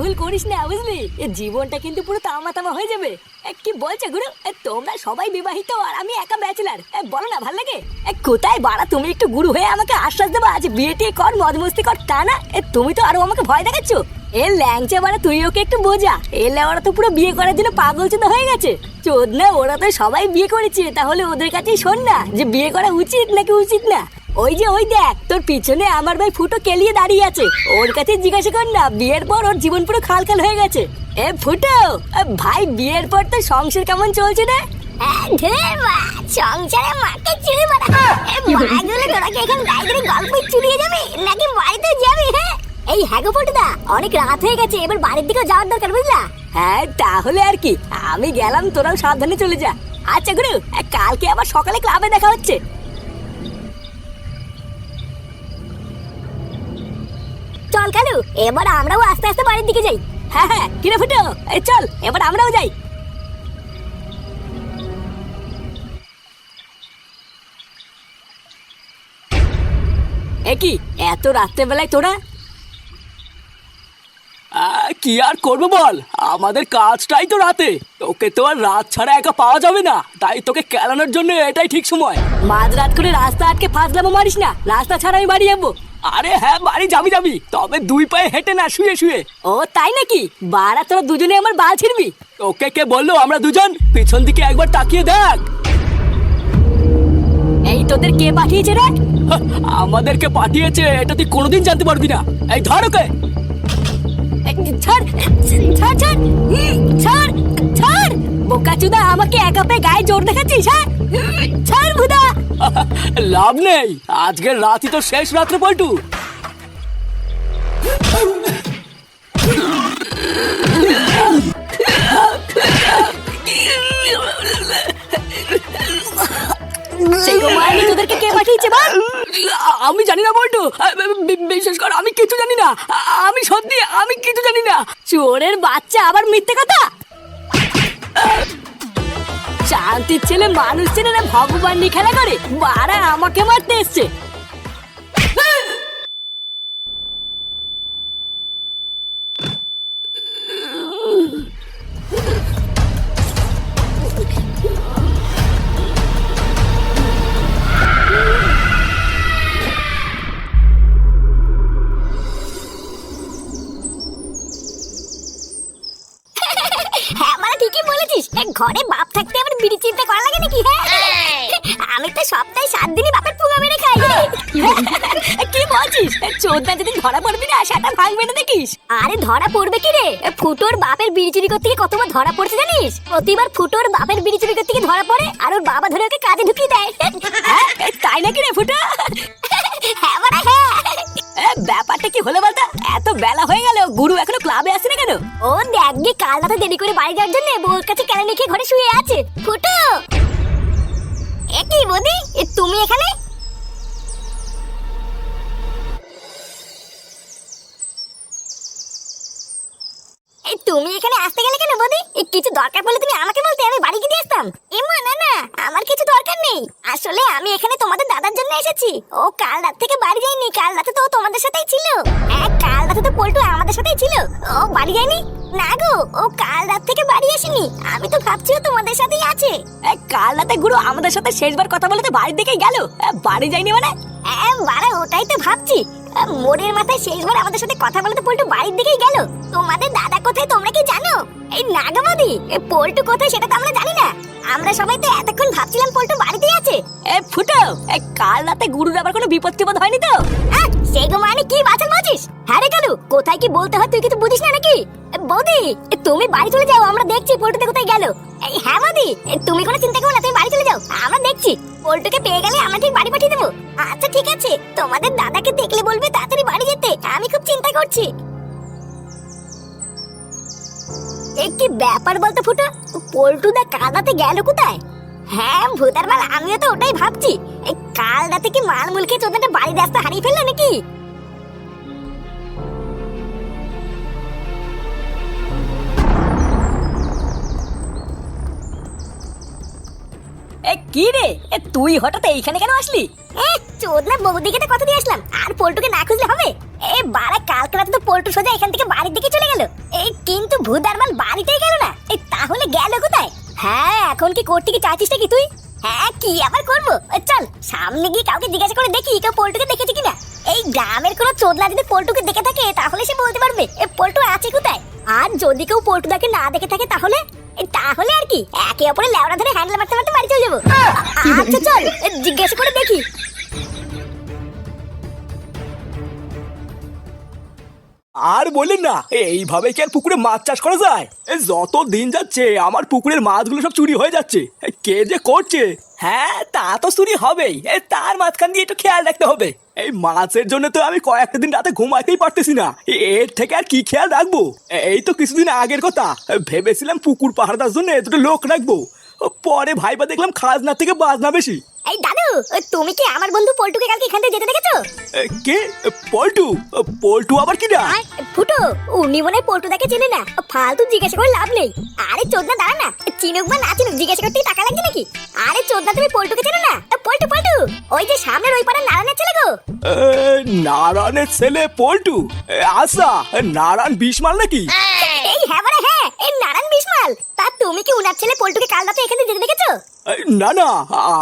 ভুল করিস না, বুঝলি? জীবনটা কিন্তু পুরো তামা তামা হয়ে যাবে। কি বলছো গুরু? তোমরা সবাই বিবাহিত আর আমি একা ব্যাচেলার। বলো না, ভালো লাগে? কোথায় বাড়া তুমি একটু গুরু হয়ে আমাকে আশ্বাস দেবা? আজ বিয়ে টিয়ে কর, মদ মস্তি কর, তা না? তুমি তো আরও আমাকে ভয় দেখাচ্ছ। এ, ল্যাংচা বাড়া, তুই ওকে একটু বোঝা। এ, লেওয়ারা তো পুরো বিয়ে করার জন্য পাগল চোদা হয়ে গেছে। চোদ না ওরা তো সবাই বিয়ে করেছে, তাহলে ওদের কাছেই শোন না যে বিয়ে করা উচিত নাকি উচিত না। ওই যে ওই দেখ তোর পিছনে আমার ভাই ফুটো কেলিয়ে দাঁড়িয়ে আছে। ওর কাছে জিজ্ঞাসা কর না বিয়ের পর ওর জীবন পুরো খালখাল হয়ে গেছে। এ ফুটো ভাই বিয়ের পর তো সংসার কেমন চলছে না সংসারে মাকে চুরি মারা মাগুলো এখন গল্প চুরিয়ে যাবে? নাকি বাড়িতে যাবি হ্যাঁ? এই হ্যাগো ফটোদা অনেক রাত হয়ে গেছে এবার বাড়ির দিকে যাওয়ার দরকার বুঝলা? হ্যাঁ তাহলে আর কি। আমি গেলাম তোরাও সাবধানে চলে যা। আচ্ছা গুরু কালকে আবার সকালে ক্লাবে দেখা হচ্ছে। চল কালু এবার আমরাও আস্তে আস্তে বাড়ির দিকে যাই। হ্যাঁ হ্যাঁ কিরে ফুটো চল এবার আমরাও যাই। এত রাত্রেবেলায় তোরা? কি আর করব বল? আমাদের কাজটাই তো রাতে। তোকে তো আর রাত ছাড়া একা পাওয়া যাবে না। তাই তোকে কেলানোর জন্য এটাই ঠিক সময়। মাঝ রাত করে রাস্তা আটকে ফাঁসলামো মারিস না। রাস্তা ছাড়া আমি বাড়ি যাব। আরে হ্যাঁ বাড়ি যাবি যাবি। তবে দুই পায়ে হেঁটে না শুয়ে শুয়ে। ও তাই নাকি? বাড়া তোরা দুজনে আমার বাল ছিড়বি? তোকে কে বলল? আমরা দুজন। পিছন দিকে একবার তাকিয়ে দেখ। এই তোদের কে পাঠিয়েছে রে? আমাদেরকে পাঠিয়েছে এটা তুই কোনোদিন জানতে পারবি না। এই ধর ওকে। ছাড় ছাড় ছাড়। ছাড় ছাড়। বোকাচুদা আমাকে একা পেয়ে গায়ে জোর দেখাচ্ছিস হ্যাঁ? ছাড় ভুদা। লাভ নেই। আজকের রাতই তো শেষ রাত্রে পল্টু। আমি জানি না বল্টু বিশেষ করে আমি কিছু জানি না। আমি সত্যি আমি কিছু জানি না। চোরের বাচ্চা আবার মিথ্যে কথা? শান্তির ছেলে মানুষ ছেলে না ভগবান নিয়ে খেলা করে। বারা আমাকে মারতে এসছে। হ্যাঁ মানে ঘরে কি বলছিস? চোদ্দা যদি ধরা পড়বি না সেটা ভাঙবে না দেখিস? আরে ধরা পড়বে কি রে? ফুটোর বাপের বিড়ি চুরি করতে গিয়ে কতবার ধরা পড়ছে জানিস? প্রতিবার ফুটোর বাপের বিড়ি চুরি করতে গিয়ে ধরা পড়ে আর ওর বাবা ধরে ওকে কাজে ঢুকিয়ে দেয়। হ্যাঁ? তাই নাকি রে ফুটা? হ্যাঁ মানে হ্যাঁ। ব্যাপারটা কি হলো বলতো? এত বেলা হয়ে গেল গুরু এখনও ক্লাবে আসে না কেন? ও দেখ গিয়ে কাল রাতে দেরি করে বাড়ি যাওয়ার জন্য বউর কাছে কেন নিয়ে ঘরে শুয়ে আছে। ফুটো! এ কি বৌদি? তুমি এখানে? তুমি এখানে আসতে গেলে কেন বৌদি? কিছু দরকার পড়লে তুমি আমাকে বলতে, আমি বাড়ি গিয়ে আসতাম। এমা, না না, আমার কিছু দরকার নেই। আসলে আমি এখানে তোমাদের দাদার জন্য এসেছি। ও কাল রাত থেকে বাড়ি যায়নি, কাল রাতে তো তোমাদের সাথেই ছিল। হ্যাঁ কাল রাতে তো পল্টু আমাদের সাথেই ছিল। ও বাড়ি যায়নি? না গো, ও কাল আমি তো ভাবছি তোমাদের সাথেই আছে। কাল রাতে গুরু আমাদের সাথে শেষবার কথা বলে তো বাড়ির দিকেই গেল। বাড়ি যায়নি মানে? বাড়া ওটাই তো ভাবছি। মোড়ের মাথায় শেষবার আমাদের সাথে কথা বলে তো পল্টু বাড়ির দিকেই গেল। তোমাদের দাদা কোথায় তোমরা কি জানো? এই নাগামাদি পল্টু কোথায় সেটা তো আমরা জানি না। আমরা সবাই তো এতক্ষণ ভাবছিলাম পল্টু বাড়িতেই আছে। এ ফুটো এ কাল রাতে গুরুর আবার কোনো বিপদ টিপদ হয়নি তো? সেই গো মানে কি বাঁচান বলছিস? হ্যাঁ রে কালু কোথায় কি বলতে হয় তুই কিছু বুঝিস না নাকি? বৌদি, তুমি বাড়ি চলে যাও, আমরা দেখছি পল্টুতে কোথায় গেল। হ্যাঁ বৌদি তুমি কোনো চিন্তা করো না, তুমি বাড়ি চলে যাও, আমরা দেখছি। পল্টুকে পেয়ে গেলে আমরা ঠিক বাড়ি পাঠিয়ে দেবো। আচ্ছা ঠিক আছে, তোমাদের দাদাকে দেখলে বলবে তাড়াতাড়ি বাড়ি যেতে, আমি খুব চিন্তা করছি। এ কি ব্যাপার বলতো ফুটো? পল্টুদা কাল গেল কোথায়? হ্যাঁ ভূতার মাল, আমিও তো ওটাই ভাবছি। এই, কাল রাতে কি মাল মুলকে চোদ্দটা বাড়ির রাস্তা হারিয়ে ফেলল নাকি? কি রে? এ, তুই হঠাৎ এইখানে কেন আসলি? এ, চোদনা বৌদিকে তো কথা দিয়ে আসলাম। আর পল্টুকে না খুঁজলে হবে? এ, বাড়া, কালকে রাতে তো পল্টু সোজা এখান থেকে বাড়ির দিকে চলে গেল। এই কিন্তু বাড়িতেই গেল না। এই তাহলে গেল কোথায়? হ্যাঁ এখন কি তুই? হ্যাঁ কি আবার চল, সামনে গিয়ে কাউকে জিজ্ঞাসা করে দেখি কেউ পল্টুকে দেখেছে কিনা। এই গ্রামের কোনো চোদনা যদি পল্টুকে দেখে থাকে, তাহলে সে বলতে পারবে, এ, পল্টু আছে কোথায়? আর যদি কেউ পল্টুদাকে না দেখে থাকে, তাহলে? তাহলে আর কি? একে অপরে লেওড়া ধরে হ্যান্ডেল মারতে মারতে বাড়ি চলে যাব। আচ্ছা চল জিজ্ঞেস করে দেখি। আর বলেন না এইভাবে কি আর পুকুরে মাছ চাষ করা যায়? যত দিন যাচ্ছে আমার পুকুরের মাছগুলো সব চুরি হয়ে যাচ্ছে। কে যে করছে? হ্যাঁ তা তো চুরি হবেই। তার মাঝখান দিয়ে একটু খেয়াল রাখতে হবে। এই মাছের জন্য তো আমি কয়েকটা দিন রাতে ঘুমাইতেই পারতেছি না। এর থেকে আর কি খেয়াল রাখব? এই তো কিছুদিন আগের কথা। ভেবেছিলাম পুকুর পাহাড়ার জন্য দুটো লোক রাখব। ও, পরে ভাইবা দেখলাম খাজনা থেকে বাজনা বেশি। এই দাদু তুমি কি আমার বন্ধু পল্টুকে কালকে এখান থেকে যেতে দেখেছ? কে? পল্টু? পল্টু আবার কি না ফুটো উনি মনে হয় পল্টুদাকে চেনে না। ফালতু জিজ্ঞাসা করে লাভ নেই। আরে চোদনা দাঁড়া না। চিনুক বা না চিনুক জিজ্ঞাসা করতেই টাকা লাগছে নাকি? আরে চোদনা তুমি পল্টুকে চেনো না? পল্টু পল্টু ওই যে সামনের ওই পাড়ার নারায়ণের ছেলে গো। নারায়ণের ছেলে পল্টু? এ, নারায়ণ বিশমাল নাকি? এই হ্যাঁ। এই নারায়ণ বিশমাল তা তুমি কি উনার ছেলে পল্টুকে কাল রাতে এখানে যেতে দেখেছ? এ, না না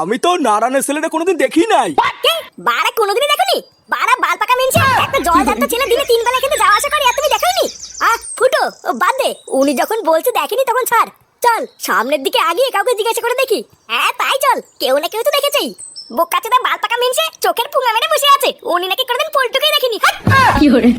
আমি তো নারায়ণের ছেলেটা কোনোদিন দেখি নাই। কে? বাড়া কোনোদিনই দেখোনি? বাড়া বাল পাকা মিনছে একটা জল জানতো ছেলে দিনে তিন বেলা কিন্তু যাওয়া আসা করে আর তুমি দেখোনি আহ ফুটো ও বাদ দে উনি যখন বলছে দেখেনি তখন ছাড়। চল সামনের দিকে আগিয়ে কাউকে জিজ্ঞাসা করে দেখি। হ্যাঁ তাই চল কেউ না কেউ তো দেখেছেই। বোকা চেদা বাল পাকা মিনছে চোখের পুঙ্গা মেরে বসে আছে উনি নাকি কোনোদিন পল্টুকেই দেখেনি। হাট! এ,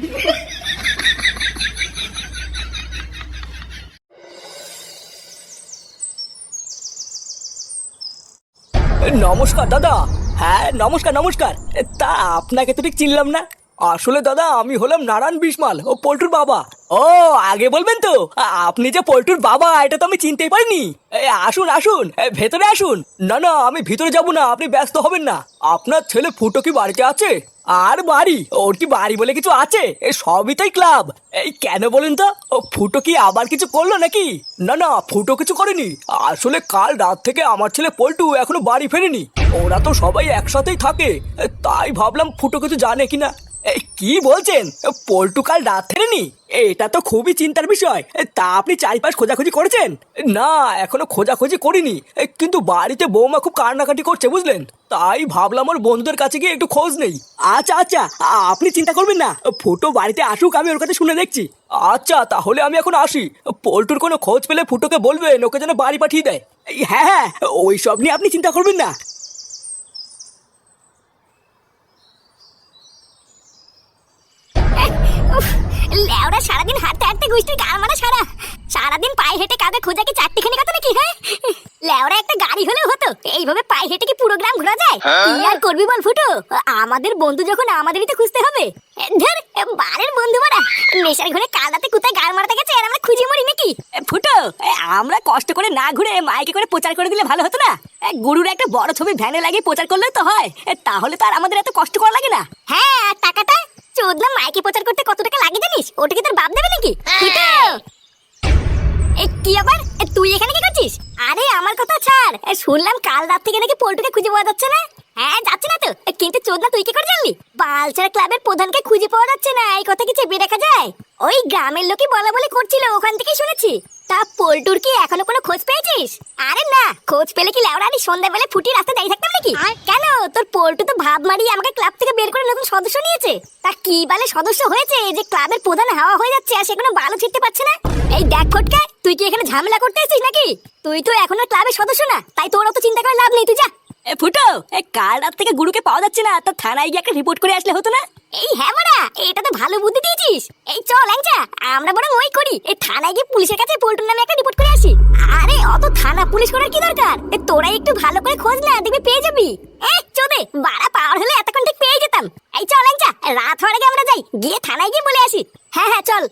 নমস্কার, দাদা। হ্যাঁ নমস্কার নমস্কার। তা আপনাকে তো ঠিক চিনলাম না। আসলে, দাদা, আমি হলাম নারায়ণ বিশমাল, ও পল্টুর বাবা। ও, আগে বলবেন তো আপনি যে পল্টুর বাবা, এটা তো আমি চিনতেই পারিনি। আসুন আসুন ভেতরে আসুন। না না, আমি ভিতরে যাব না, আপনি ব্যস্ত হবেন না। আপনার ছেলে ফুটো কি বাড়িতে আছে? আর বাড়ি? ওর কি বাড়ি বলে কিছু আছে? সবই তাই ক্লাব। এই কেন বলুন তো? ও ফুটো কি আবার কিছু করল নাকি? না না, ফুটো কিছু করেনি। আসলে কাল রাত থেকে আমার ছেলে পল্টু এখনও বাড়ি ফেরেনি। ওরা তো সবাই একসাথেই থাকে। তাই ভাবলাম ফুটো কিছু জানে কিনা। কি বলছেন? পল্টু কাল রাত ফেরেনি? এটা তো খুবই চিন্তার বিষয়। তা আপনি চারিপাশ খোঁজাখুঁজি করেছেন? না, এখনও খোঁজাখুঁজি করিনি। কিন্তু বাড়িতে বৌমা খুব কান্নাকাটি করছে, বুঝলেন? তাই ভাবলাম ওর বন্ধুদের কাছে গিয়ে একটু খোঁজ নেই। আচ্ছা আচ্ছা আপনি চিন্তা করবেন না। ফুটো বাড়িতে আসুক, আমি ওর কাছে শুনে দেখছি। আচ্ছা তাহলে আমি এখন আসি। পল্টুর কোনো খোঁজ পেলে ফুটোকে বলবেন, ওকে যেন বাড়ি পাঠিয়ে দেয়। হ্যাঁ হ্যাঁ ওই সব নিয়ে আপনি চিন্তা করবেন না। সারাদিন হাঁটতে হাঁটতে গুষ্টির গাল মারা সারা। সারাদিন পায়ে হেঁটে কাউকে খোঁজা কি চারটিখানি কথা নাকি হ্যাঁ? একটা গাড়ি হলেও হতো এইভাবে পায়ে হেঁটে কি পুরো গ্রাম ঘোরা যায়? কি আর করবি বল ফুটো? আমাদের বন্ধু যখন আমাদেরই তো খুঁজতে হবে। ধর বারের বন্ধু মারা। নেশার ঘরে কাল রাতে কোথায় গাল মারাতে গেছে আর আমরা খুঁজে মরি নাকি? ফুটো আমরা কষ্ট করে না ঘুরে মাইকে করে প্রচার করে দিলে ভালো হতো না? গুরুর একটা বড় ছবি ভ্যানে লাগিয়ে প্রচার করলে তো হয়। তাহলে তো আর আমাদের এত কষ্ট করা লাগে না। হ্যাঁ টাকাটা চোদনা মাইকে প্রচার করতে কত টাকা লাগে জানিস? ওটা কি তোর বাপ দেবে নাকি? এ, কি আবার? তুই এখানে কি করছিস? আরে, আমার কথা ছাড়। শুনলাম কাল রাত থেকে নাকি পোল্টুকে খুঁজে পাওয়া যাচ্ছে না? হ্যাঁ যাচ্ছে না তো। কিন্তু তুই কি করে জানলি? বালচারা ক্লাবের প্রধানকে খুঁজে পাওয়া যাচ্ছে না এই কথা কি চেপে রাখা যায়? ওই গ্রামের লোকই বলা বলি করছিল ওখান থেকেই শুনেছি। তা পল্টুর কি এখনও কোনো খোঁজ পেয়েছিস? আরে না খোঁজ পেলে কি আমি সন্ধ্যাবেলা ফুটি দাঁড়িয়ে থাকতাম নাকি? কেন? তোর পল্টু তো ভাব মারিয়ে আমাকে ক্লাব থেকে বের করে নতুন সদস্য নিয়েছে। তা কি বালে সদস্য হয়েছে যে ক্লাবের প্রধান হাওয়া হয়ে যাচ্ছে আর সে কোনো বালু ছিটতে পারছে না? এই দেখ ফটকা তুই কি এখানে ঝামেলা করতে এসেছিস নাকি? তুই তো এখন ক্লাবের সদস্য না তাই তোর অত চিন্তা করে লাভ নেই তুই যা। এ, ফুটো, এ, কাল রাত থেকে গুরুকে পাওয়া যাচ্ছে না, তো থানায় গিয়ে একটা রিপোর্ট করে আসলে হতো না? এই হ্যাঁ মারা, এটা তো ভালো বুদ্ধি দিয়েছিস। এই চল, ল্যাংচা, আমরা বরং ওই করি। এই থানায় গিয়ে পুলিশের কাছে পল্টুর নামে একটা রিপোর্ট করে আসি। আরে, অত থানা পুলিশ করার কি দরকার? এ তোরা একটু ভালো করে খোঁজ না দেখবি পেয়ে যাবি। এ, চোদে, বাড়া পাওয়ার হলে এতক্ষণ ঠিক পেয়ে যেতাম। এই চল, ল্যাংচা, রাত হওয়ার আগে আমরা যাই, গিয়ে থানায় গিয়ে বলে আসি। হ্যাঁ হ্যাঁ চল।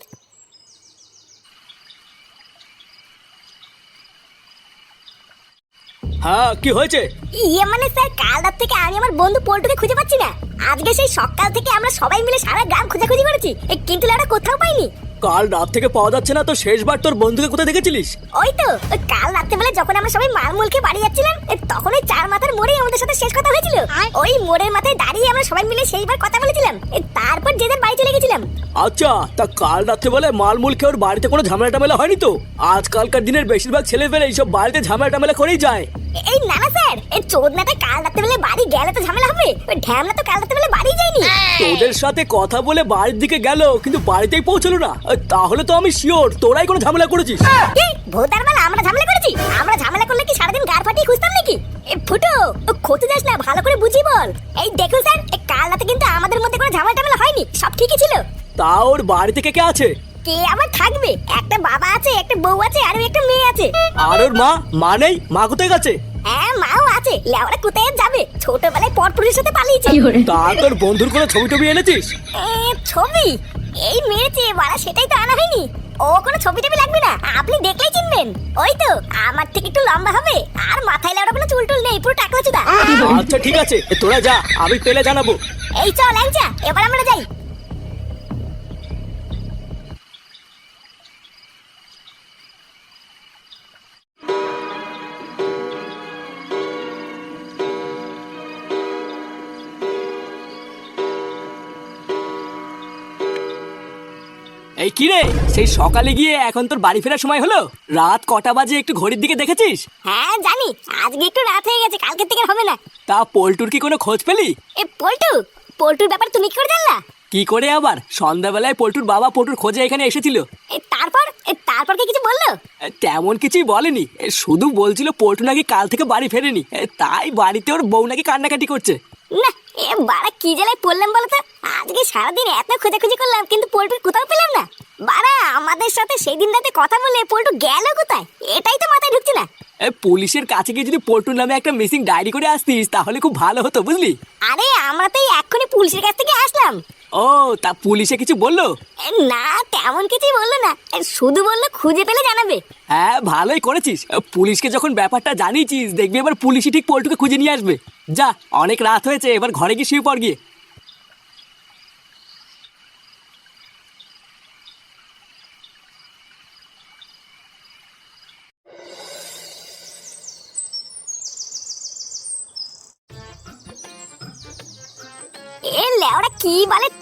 হ্যাঁ কি হয়েছে? ইয়ে মানে স্যার কাল রাত থেকে আমি আমার বন্ধু পল্টুকে খুঁজে পাচ্ছি না। আজকে সেই সকাল থেকে আমরা সবাই মিলে সারা গ্রাম খোঁজাখুঁজি করেছি। এ, কিন্তু ওরা কোথাও পাইনি। কাল রাত থেকে পাওয়া যাচ্ছে না তো শেষবার তোর বন্ধুকে কোথায় দেখেছিলিস? ওই তো ওই কাল রাত্রেবেলা যখন আমরা সবাই মালমুলকে বাড়ি যাচ্ছিলাম এ, তখন ওই চার মাথার মোড়ে আমাদের সাথে শেষ কথা হয়েছিল। ওই মোড়ের মাথায় দাঁড়িয়ে আমরা সবাই মিলে সেইবার কথা বলেছিলাম। এ, তারপর যে যার বাড়ি চলে গেছিলাম আচ্ছা তা কাল রাত্রে বলে মালমূল খেয়ে ওর বাড়িতে কোনো ঝামেলা টামেলা হয়নি তো? আজকালকার দিনের বেশিরভাগ ছেলে পেলে এইসব বাড়িতে ঝামেলা টামেলা করেই যায়। এই না না স্যার এই চোদনাটা কাল রাত্রেবেলা বাড়ি গেলে তো ঝামেলা হবে ওই ঢ্যামনা তো কাল রাত্রেবেলা বাড়ি যায়নি। তোদের সাথে কথা বলে বাড়ির দিকে গেল কিন্তু বাড়িতেই পৌঁছলো না। তাহলে তো আমি শিওর তোরাই কোনো ঝামেলা করেছিস। কি? ভোটার বেলা আমরা ঝামেলা করেছি? আমরা ঝামেলা করলে কি সারাদিন গার ফাটিয়ে খুঁজতাম নাকি? এ ফুটো খোঁজে যাস না ভালো করে বুঝি বল। এই দেখো স্যার কাল রাতে কিন্তু আমাদের মধ্যে কোনো ঝামেলা টামেলা হয়নি সব ঠিকই ছিল। তা ওর বাড়ি থেকে কে আছে? কে আবার থাকবে? একটা বাবা আছে একটা বউ আছে আর একটা মেয়ে আছে। আর ওর মা? মা নেই? মা কোথায় গেছে? হ্যাঁ মাও আছে। লেওরা কোথায় যাবে? ছোটবেলায় পরপুরের সাথে পালিয়েছে। তা তোর বন্ধুর কোনো ছবি টবি এনেছিস? এ, ছবি? এই মেরেছে বাড়া সেটাই তো আনা হয়নি। ও কোনো ছবি টবি লাগবে না। আপনি দেখলেই চিনবেন। ওই তো আমার থেকে একটু লম্বা হবে। আর মাথায় লেওড়া কোনো চুল টুল নেই পুরো টাকলা চুদা। আচ্ছা ঠিক আছে। তোরা যা আমি পেলে জানাব। এই চল ল্যাংচা এবার আমরা যাই। এই কি রে সেই সকালে গিয়ে এখন তোর বাড়ি ফেরার সময় হলো? রাত কটা বাজে একটু ঘড়ির দিকে দেখেছিস? হ্যাঁ জানি। আজকে একটু রাত হয়ে গেছে কালকে থেকে হবে না। তা পল্টুর কি কোনো খোঁজ পেলি? এ পল্টু? পল্টুর ব্যাপার তুমি কি করে জানলা? কি করে আবার? সন্ধ্যাবেলায় পল্টুর বাবা পল্টুর খোঁজে এখানে এসেছিল। এ তারপর? এ তারপর কি কিছু বলল? তেমন কিছুই বলেনি। এ, শুধু বলছিল পল্টু নাকি কাল থেকে বাড়ি ফেরেনি। এ, তাই বাড়িতে ওর বউ নাকি কান্নাকাটি করছে। না এ, বাড়া, কি জ্বালায় পড়লাম বলতো? আজকে সারাদিন এত খোঁজাখুঁজি করলাম, কিন্তু পোল্ট্রি কোথাও পেলাম না। বাড়া আমাদের সাথে সেই দিন রাতে কথা বলে পল্টু গেল কোথায়? এটাই তো মাথায় ঢুকছে না। পুলিশের কাছে গিয়ে যদি পল্টুর নামে একটা মিসিং ডায়েরি করে আসতিস তাহলে খুব ভালো হতো বুঝলি? আরে আমরা তো এই এক্ষুনি পুলিশের কাছ থেকে আসলাম। ও তা পুলিশে কিছু বলল? না তেমন কিছুই বলল না। শুধু বলল খুঁজে পেলে জানাবে। হ্যাঁ ভালোই করেছিস। পুলিশকে যখন ব্যাপারটা জানিয়েছিস দেখবি এবার পুলিশই ঠিক পল্টুকে খুঁজে নিয়ে আসবে। যা অনেক রাত হয়েছে এবার ঘরে গিয়ে শুয়ে পড় গিয়ে।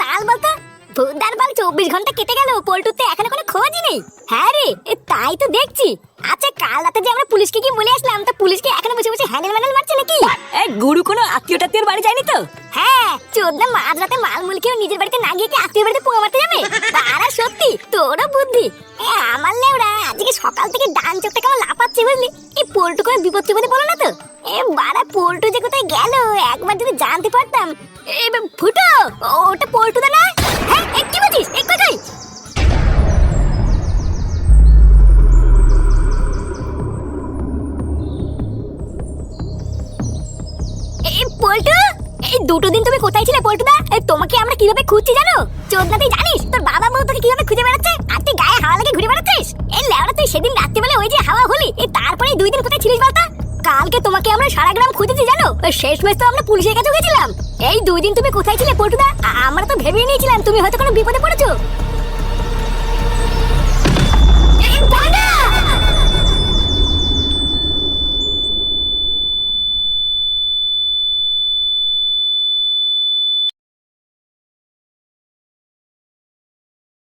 বলে তাল বাল চব্বিশ ঘণ্টা কেটে গেল পল্টুতে এখনও কোনো খোঁজই নেই। হ্যাঁ রে তাই তো দেখছি। আচ্ছা কাল রাতে যে আমরা পুলিশকে কি বলে আসলাম তা পুলিশকে এখনও বসে বসে হ্যান্ডেল ম্যান্ডেল মারছে নাকি? গুরু কোনো আত্মীয় টাত্মীয়র বাড়ি যায়নি তো? হ্যাঁ চোদ্দা মাঝ রাতে মাল মুল খেয়ে নিজের বাড়িতে না গিয়ে কি আত্মীয় বাড়িতে পোঙা মারতে যাবে? তারা সত্যি তোরও বুদ্ধি। এ আমার লেওড়া আজকে সকাল থেকে ডান চোখটা কেমন লাপাচ্ছে বুঝলি? এই পল্টু করে বিপদ টিপদে বলো না তো? এ বাড়া পল্টু যে কোথায় গেল একবার যদি জানতে পারতাম। এ ফুটো ওটা পল্টু দা না পল্টু? এই দুটো দিন তুমি কোথায় ছিলে পল্টুদা? তোমাকে আমরা কীভাবে খুঁজছি জানো? চোদনা তুই জানিস, তোর বাবা বউ তোকে কীভাবে খুঁজে বেড়াচ্ছে? আর তুই গায়ে হাওয়া লাগে ঘুরে বেড়াচ্ছিস? এই লেওড়া, তুই সেদিন রাত্রিবেলা ওই যে হাওয়া হলি, এই তারপরে দুই দিন কোথায় ছিলিস বলতো? কালকে তোমাকে আমরা সারা গ্রাম খুঁজেছি জানো? শেষ মেশ তো আমরা পুলিশের কাছে গেছিলাম। এই দুই দিন তুমি কোথায় ছিলে পল্টুদা? আমরা তো ভেবেই নিয়েছিলাম তুমি হয়তো কোনো বিপদে পড়েছো।